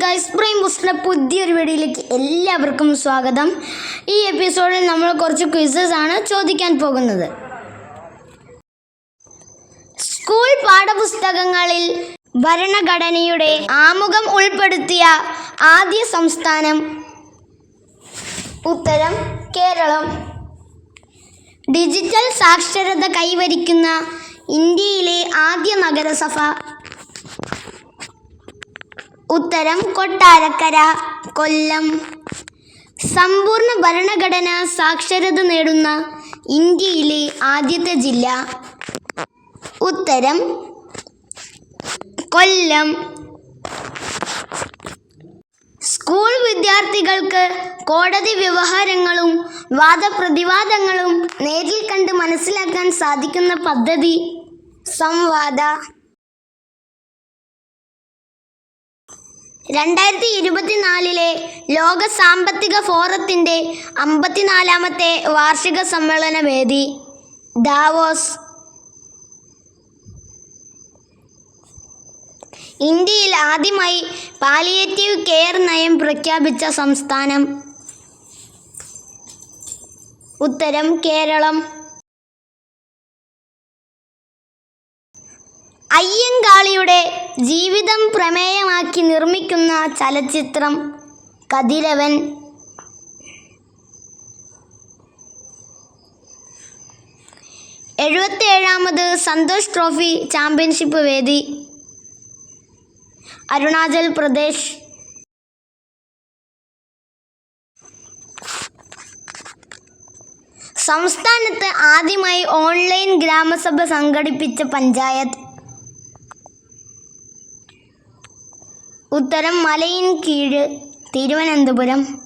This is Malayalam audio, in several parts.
ഗൈസ് പ്രൈം ബുസ്റ്റിന്റെ പുതിയൊരു വീഡിയോയിലേക്ക് എല്ലാവർക്കും സ്വാഗതം. ഈ എപ്പിസോഡിൽ നമ്മൾ കുറച്ച് ക്വിസസ് ആണ് ചോദിക്കാൻ പോകുന്നത്. സ്കൂൾ പാഠപുസ്തകങ്ങളിൽ ഭരണഘടനയുടെ ആമുഖം ഉൾപ്പെടുത്തിയ ആദ്യ സംസ്ഥാനം ഉത്തരം കേരളം. ഡിജിറ്റൽ സാക്ഷരത കൈവരിക്കുന്ന ഇന്ത്യയിലെ ആദ്യ നഗരസഭ ഉത്തരം കൊട്ടാരക്കര കൊല്ലം. സമ്പൂർണ ഭരണഘടന സാക്ഷരത നേടുന്ന ഇന്ത്യയിലെ ആദ്യത്തെ ജില്ല. ഉത്തരം കൊല്ലം. സ്കൂൾ വിദ്യാർത്ഥികൾക്ക് കോടതി വ്യവഹാരങ്ങളും വാദപ്രതിവാദങ്ങളും നേരിൽ കണ്ട് മനസ്സിലാക്കാൻ സാധിക്കുന്ന പദ്ധതി സംവാദ. രണ്ടായിരത്തി ഇരുപത്തിനാലിലെ ലോക സാമ്പത്തിക ഫോറത്തിന്റെ അമ്പത്തിനാലാമത്തെ വാർഷിക സമ്മേളന വേദി ദാവോസ്. ഇന്ത്യയിൽ ആദ്യമായി പാലിയേറ്റീവ് കെയർ നയം പ്രഖ്യാപിച്ച സംസ്ഥാനം ഉത്തരം കേരളം. അയ്യങ്കാളിയുടെ ജീവിതം പ്രമേയമാക്കി നിർമ്മിക്കുന്ന ചലച്ചിത്രം കതിരവൻ. എഴുപത്തിയേഴാമത് സന്തോഷ് ട്രോഫി ചാമ്പ്യൻഷിപ്പ് വേദി. അരുണാചൽ പ്രദേശ്. സംസ്ഥാനത്ത് ആദ്യമായി ഓൺലൈൻ ഗ്രാമസഭ സംഘടിപ്പിച്ച പഞ്ചായത്ത്. ഉത്തരം മലയിൻ കീഴ് തിരുവനന്തപുരം.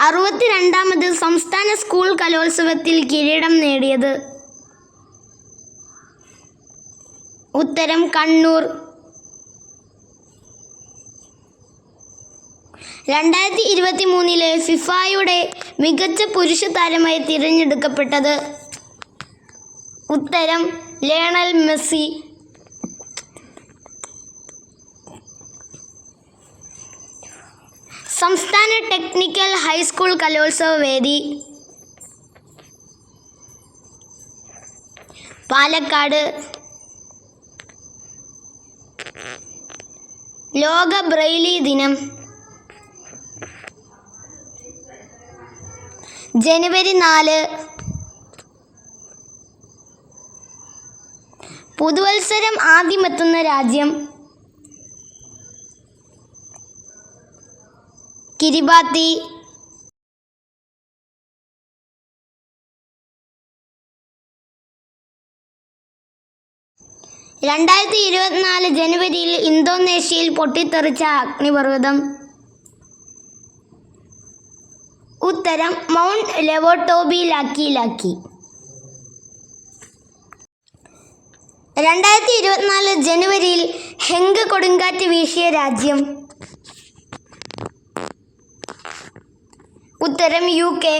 അറുപത്തിരണ്ടാമത് സംസ്ഥാന സ്കൂൾ കലോത്സവത്തിൽ കിരീടം നേടിയത്. ഉത്തരം കണ്ണൂർ. രണ്ടായിരത്തി ഇരുപത്തി മൂന്നിലെ ഫിഫായുടെ മികച്ച പുരുഷ താരമായി തിരഞ്ഞെടുക്കപ്പെട്ടത് ഉത്തരം ലേണൽ മെസ്സി. സംസ്ഥാന ടെക്നിക്കൽ ഹൈസ്കൂൾ കലോത്സവ വേദി. പാലക്കാട്. ലോക ബ്രെയിലി ദിനം. ജനുവരി നാല്. പുതുവത്സരം ആദ്യമെത്തുന്ന രാജ്യം. കിരിബാത്തി. രണ്ടായിരത്തി ഇരുപത്തിനാല് ജനുവരിയിൽ ഇന്തോനേഷ്യയിൽ പൊട്ടിത്തെറിച്ച അഗ്നിപർവതം. ഉത്തരം മൗണ്ട് ലെവോട്ടോബി ലാക്കി ലാക്കി രണ്ടായിരത്തി ഇരുപത്തിനാല് ജനുവരിയിൽ ഹെങ്ക് കൊടുങ്കാറ്റ് വീശിയ രാജ്യം. ഉത്തരം യു കെ.